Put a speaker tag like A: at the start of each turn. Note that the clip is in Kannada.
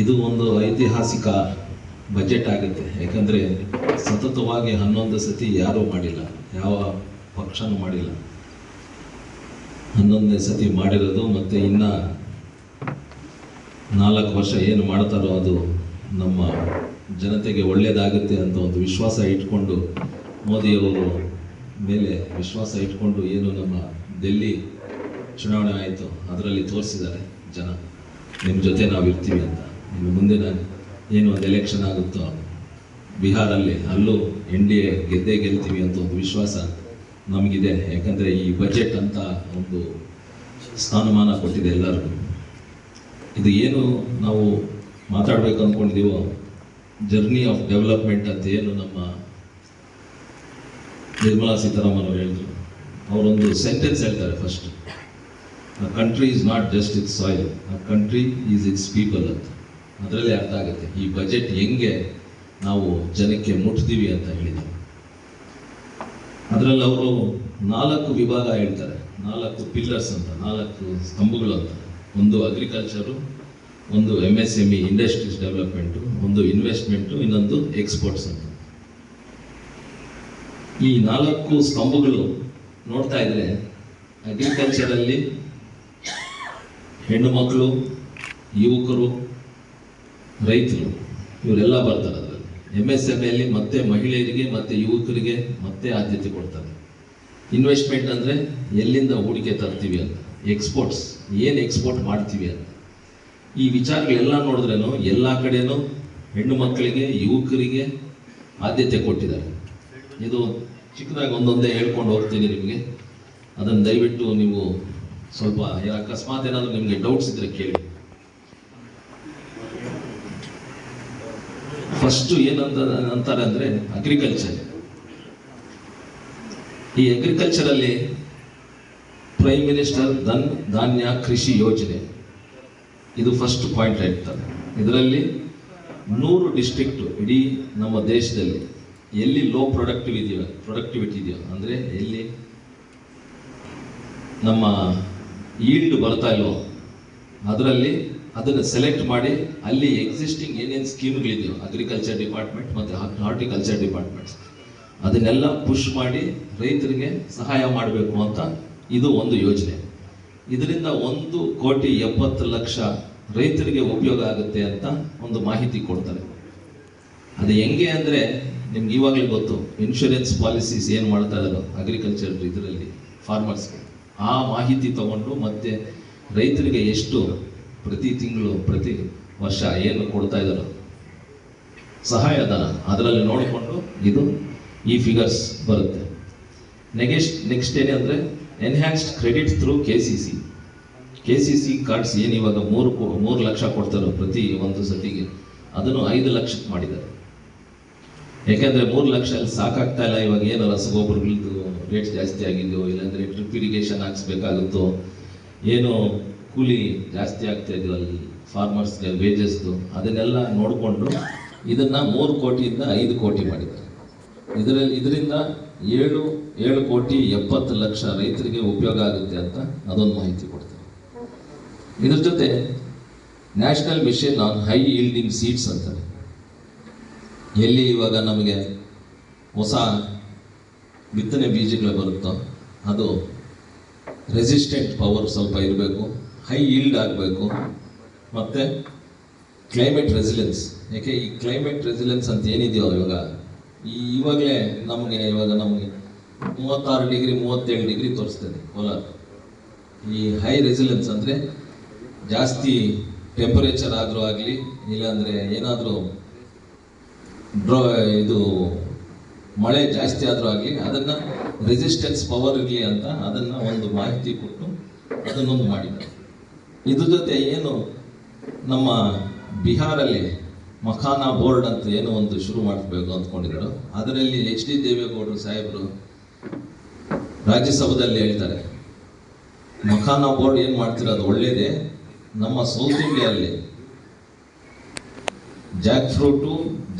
A: ಇದು ಒಂದು ಐತಿಹಾಸಿಕ ಬಜೆಟ್ ಆಗುತ್ತೆ. ಯಾಕಂದರೆ ಸತತವಾಗಿ ಹನ್ನೊಂದು ಸತಿ ಯಾರೂ ಮಾಡಿಲ್ಲ. ಯಾವ ಪಕ್ಷನೂ ಮಾಡಿಲ್ಲ. ಹನ್ನೊಂದನೇ ಸತಿ ಮಾಡಿರೋದು ಮತ್ತು ಇನ್ನು ನಾಲ್ಕು ವರ್ಷ ಏನು ಮಾಡ್ತಾರೋ ಅದು ನಮ್ಮ ಜನತೆಗೆ ಒಳ್ಳೆಯದಾಗುತ್ತೆ ಅಂತ ಒಂದು ವಿಶ್ವಾಸ ಇಟ್ಕೊಂಡು ಮೋದಿಯವರು ಮೇಲೆ ವಿಶ್ವಾಸ ಇಟ್ಕೊಂಡು ಏನು ನಮ್ಮ ದೆಲ್ಲಿ ಚುನಾವಣೆ ಆಯಿತು, ಅದರಲ್ಲಿ ತೋರಿಸಿದ್ದಾರೆ ಜನ. ನಿಮ್ಮ ಜೊತೆ ನಾವು ಇರ್ತೀವಿ ಅಂತ. ಇನ್ನು ಮುಂದಿನ ಏನು ಒಂದು ಎಲೆಕ್ಷನ್ ಆಗುತ್ತೋ ಬಿಹಾರಲ್ಲಿ ಅಲ್ಲೂ ಎನ್ ಡಿ ಎ ಗೆದ್ದೇ ಗೆಲ್ತೀವಿ ಅಂತ ಒಂದು ವಿಶ್ವಾಸ ನಮಗಿದೆ. ಯಾಕಂದರೆ ಈ ಬಜೆಟ್ ಅಂತ ಒಂದು ಸ್ಥಾನಮಾನ ಕೊಟ್ಟಿದೆ ಎಲ್ಲರಿಗೂ. ಇದು ಏನು ನಾವು ಮಾತಾಡಬೇಕು ಅಂದ್ಕೊಂಡಿದ್ದೀವೋ ಜರ್ನಿ ಆಫ್ ಡೆವಲಪ್ಮೆಂಟ್ ಅಂತ ಏನು ನಮ್ಮ ನಿರ್ಮಲಾ ಸೀತಾರಾಮನ್ ಅವರು ಹೇಳಿದ್ರು. ಅವರೊಂದು ಸೆಂಟೆನ್ಸ್ ಹೇಳ್ತಾರೆ first a country is not just its soil a country is its people ಅಂತ. ಅದರಲ್ಲೇ ಅರ್ಥ ಆಗುತ್ತೆ. ಈ ಬಜೆಟ್ ಹೆಂಗೆ ನಾವು ಜನಕ್ಕೆ ಮುಟ್ತೀವಿ ಅಂತ ಹೇಳಿದರು. ಅದರಲ್ಲಿ ಅವರು ನಾಲ್ಕು ವಿಭಾಗ ಹೇಳ್ತಾರೆ. ನಾಲ್ಕು ಪಿಲ್ಲರ್ಸ್ ಅಂತ, ನಾಲ್ಕು ಸ್ತಂಭಗಳು ಅಂತ. ಒಂದು ಅಗ್ರಿಕಲ್ಚರು ಒಂದು M S M E industries development ಒಂದು ಇನ್ವೆಸ್ಟ್ಮೆಂಟು ಇನ್ನೊಂದು ಎಕ್ಸ್ಪೋರ್ಟ್ಸ್ ಅಂತ. ಈ ನಾಲ್ಕು ಸ್ತಂಭಗಳು ನೋಡ್ತಾ ಇದ್ರೆ ಅಗ್ರಿಕಲ್ಚರಲ್ಲಿ ಹೆಣ್ಣು ಮಕ್ಕಳು, ಯುವಕರು ರೈತರು, ಇವರೆಲ್ಲ ಬರ್ತಾರೆ ಅದರಲ್ಲಿ. ಎಂ ಎಸ್ ಎಂ ಎಲ್ಲಿ ಮತ್ತೆ ಮಹಿಳೆಯರಿಗೆ, ಮತ್ತೆ ಯುವಕರಿಗೆ ಮತ್ತೆ ಆದ್ಯತೆ ಕೊಡ್ತಾರೆ. ಇನ್ವೆಸ್ಟ್ಮೆಂಟ್ ಅಂದರೆ ಎಲ್ಲಿಂದ ಹೂಡಿಕೆ ತರ್ತೀವಿ ಅಂತ. ಎಕ್ಸ್ಪೋರ್ಟ್ಸ್ ಏನು ಎಕ್ಸ್ಪೋರ್ಟ್ ಮಾಡ್ತೀವಿ ಅಂತ. ಈ ವಿಚಾರಗಳೆಲ್ಲ ನೋಡಿದ್ರೇನು ಎಲ್ಲ ಕಡೆಯೂ ಹೆಣ್ಣು ಮಕ್ಕಳಿಗೆ, ಯುವಕರಿಗೆ ಆದ್ಯತೆ ಕೊಟ್ಟಿದ್ದಾರೆ. ಇದು ಚಿಕ್ಕದಾಗಿ ಒಂದೊಂದೇ ಹೇಳ್ಕೊಂಡು ಹೋಗ್ತೀನಿ ನಿಮಗೆ. ಅದನ್ನು ದಯವಿಟ್ಟು ನೀವು ಸ್ವಲ್ಪ ಅಕಸ್ಮಾತ್ ಏನಾದರೂ ನಿಮಗೆ ಡೌಟ್ಸ್ ಇದ್ದರೆ ಕೇಳಿ. ಫಸ್ಟು ಏನಂತ ಅಂತಾರೆ ಅಂದ್ರೆ ಅಗ್ರಿಕಲ್ಚರ್ ಈ ಅಗ್ರಿಕಲ್ಚರ್ ಅಲ್ಲಿ ಪ್ರೈಮ್ ಮಿನಿಸ್ಟರ್ ಧನ್ ಧಾನ್ಯ ಕೃಷಿ ಯೋಜನೆ ಇದು ಫಸ್ಟ್ ಪಾಯಿಂಟ್ ಆಗ್ತದೆ ಇದರಲ್ಲಿ ನೂರು ಡಿಸ್ಟ್ರಿಕ್ಟು ಇಡೀ ನಮ್ಮ ದೇಶದಲ್ಲಿ ಎಲ್ಲಿ ಲೋ ಪ್ರೊಡಕ್ಟಿವ್ ಇದೆಯೋ ಪ್ರೊಡಕ್ಟಿವಿಟಿ ಇದೆಯೋ, ಅಂದರೆ ಎಲ್ಲಿ ನಮ್ಮ ಈಲ್ಡ್ ಬರ್ತಾ ಇಲ್ವೋ, ಅದರಲ್ಲಿ ಅದನ್ನು ಸೆಲೆಕ್ಟ್ ಮಾಡಿ, ಅಲ್ಲಿ ಎಕ್ಸಿಸ್ಟಿಂಗ್ ಏನೇನು ಸ್ಕೀಮ್ಗಳಿದೆಯೋ ಅಗ್ರಿಕಲ್ಚರ್ ಡಿಪಾರ್ಟ್ಮೆಂಟ್ ಮತ್ತು ಹಾರ್ಟಿಕಲ್ಚರ್ ಡಿಪಾರ್ಟ್ಮೆಂಟ್ಸ್ ಅದನ್ನೆಲ್ಲ ಪುಷ್ ಮಾಡಿ ರೈತರಿಗೆ ಸಹಾಯ ಮಾಡಬೇಕು ಅಂತ ಇದು ಒಂದು ಯೋಜನೆ. ಇದರಿಂದ ಒಂದು ಕೋಟಿ ಎಪ್ಪತ್ತು ಲಕ್ಷ ರೈತರಿಗೆ ಉಪಯೋಗ ಆಗುತ್ತೆ ಅಂತ ಒಂದು ಮಾಹಿತಿ ಕೊಡ್ತಾರೆ. ಅದು ಹೆಂಗೆ ಅಂದರೆ ನಿಮ್ಗೆ ಇವಾಗಲೇ ಗೊತ್ತು ಇನ್ಶೂರೆನ್ಸ್ ಪಾಲಿಸೀಸ್ ಏನು ಮಾಡ್ತಾ ಇದ್ದಾರೋ ಅಗ್ರಿಕಲ್ಚರ್ ಇದರಲ್ಲಿ ಫಾರ್ಮರ್ಸ್ಗೆ ಆ ಮಾಹಿತಿ ತಗೊಂಡು ಮತ್ತೆ ರೈತರಿಗೆ ಎಷ್ಟು ಪ್ರತಿ ತಿಂಗಳು, ಪ್ರತಿ ವರ್ಷ ಏನು ಕೊಡ್ತಾ ಇದ್ದಾರೋ. ಸಹಾಯಧನ ಅದರಲ್ಲಿ ನೋಡಿಕೊಂಡು ಇದು ಈ ಫಿಗರ್ಸ್ ಬರುತ್ತೆ. ನೆಗೆಸ್ಟ್ ನೆಕ್ಸ್ಟ್ ಏನಂದರೆ enhanced credit through K C C K C C cards ಏನು ಇವಾಗ ಮೂರು ಮೂರು ಲಕ್ಷ ಕೊಡ್ತಾರೋ ಪ್ರತಿ ಒಂದು ಸತಿಗೆ. ಅದನ್ನು ಐದು ಲಕ್ಷಕ್ಕೆ ಮಾಡಿದ್ದಾರೆ. ಯಾಕೆಂದರೆ ಮೂರು ಲಕ್ಷ ಅಲ್ಲಿ ಸಾಕಾಗ್ತಾ ಇಲ್ಲ. ಇವಾಗ ಏನು ರಸಗೊಬ್ಬರಗಳದ್ದು ರೇಟ್ ಜಾಸ್ತಿ ಆಗಿದೆಯೋ, ಇಲ್ಲಾಂದರೆ ಡ್ರಿಪ್ ಇರಿಗೇಷನ್ ಹಾಕ್ಸ್ಬೇಕಾಗುತ್ತೋ, ಏನು ಕೂಲಿ ಜಾಸ್ತಿ ಆಗ್ತಾ ಇದೆಯೋ ಅಲ್ಲಿ ಫಾರ್ಮರ್ಸ್ಗೆ ವೇಜಸ್ದು ಅದನ್ನೆಲ್ಲ ನೋಡಿಕೊಂಡು ಇದನ್ನು ಮೂರು ಕೋಟಿಯಿಂದ ಐದು ಕೋಟಿ ಮಾಡಿದ್ದಾರೆ. ಇದರಲ್ಲಿ, ಇದರಿಂದ ಏಳು ಏಳು ಕೋಟಿ ಎಪ್ಪತ್ತು ಲಕ್ಷ ರೈತರಿಗೆ ಉಪಯೋಗ ಆಗುತ್ತೆ ಅಂತ ಅದೊಂದು ಮಾಹಿತಿ ಕೊಡ್ತಾರೆ. ಇದ್ರ ಜೊತೆ national mission on high yielding seeds ಅಂತಾರೆ. ಎಲ್ಲಿ ಇವಾಗ ನಮಗೆ ಹೊಸ ಬಿತ್ತನೆ ಬೀಜಗಳು ಬರುತ್ತೋ, ಅದು ರೆಸಿಸ್ಟೆಂಟ್ ಪವರ್ ಸ್ವಲ್ಪ ಇರಬೇಕು. ಹೈ ಈಲ್ಡ್ ಆಗಬೇಕು. ಮತ್ತು ಕ್ಲೈಮೇಟ್ ರೆಸಿಲೆನ್ಸ್ ಯಾಕೆ ಈ ಕ್ಲೈಮೇಟ್ ರೆಸಿಲೆನ್ಸ್ ಅಂತ ಏನಿದೆಯೋ ಇವಾಗ, ಈ ಇವಾಗಲೇ ನಮಗೆ ಇವಾಗ ನಮಗೆ ಮೂವತ್ತಾರು ಡಿಗ್ರಿ, ಮೂವತ್ತೇಳು ಡಿಗ್ರಿ ತೋರಿಸ್ತದೆ ಕೋಲಾರ. ಈ ಹೈ ರೆಸಿಲೆನ್ಸ್ ಅಂದರೆ ಜಾಸ್ತಿ ಟೆಂಪರೇಚರ್ ಆದರೂ ಆಗಲಿ, ಇಲ್ಲಾಂದರೆ ಏನಾದರೂ ಡ್ರೋ, ಇದು ಮಳೆ ಜಾಸ್ತಿ ಆದರೂ ಆಗಲಿ, ಅದನ್ನು ರೆಸಿಸ್ಟೆನ್ಸ್ ಪವರ್ ಇರಲಿ ಅಂತ ಅದನ್ನು ಒಂದು ಮಾಹಿತಿ ಕೊಟ್ಟು ಅದನ್ನೊಂದು ಮಾಡಿದ್ದಾರೆ ಇದ್ರ ಜೊತೆ ಏನು ನಮ್ಮ ಬಿಹಾರಲ್ಲಿ ಮಖಾನ ಬೋರ್ಡ್ ಅಂತ ಏನೋ ಒಂದು ಶುರು ಮಾಡಬೇಕು ಅಂದ್ಕೊಂಡಿದ್ರು ಅದರಲ್ಲಿ ಎಚ್ ಡಿ ದೇವೇಗೌಡರು ಸಾಹೇಬರು ರಾಜ್ಯಸಭಾದಲ್ಲಿ ಹೇಳ್ತಾರೆ ಮಖಾನ ಬೋರ್ಡ್ ಏನು ಮಾಡ್ತೀರ, ಅದು ಒಳ್ಳೇದೇ. ನಮ್ಮ ಸೌತ್ ಇಂಡಿಯಲ್ಲಿ ಜಾಕ್ ಫ್ರೂಟು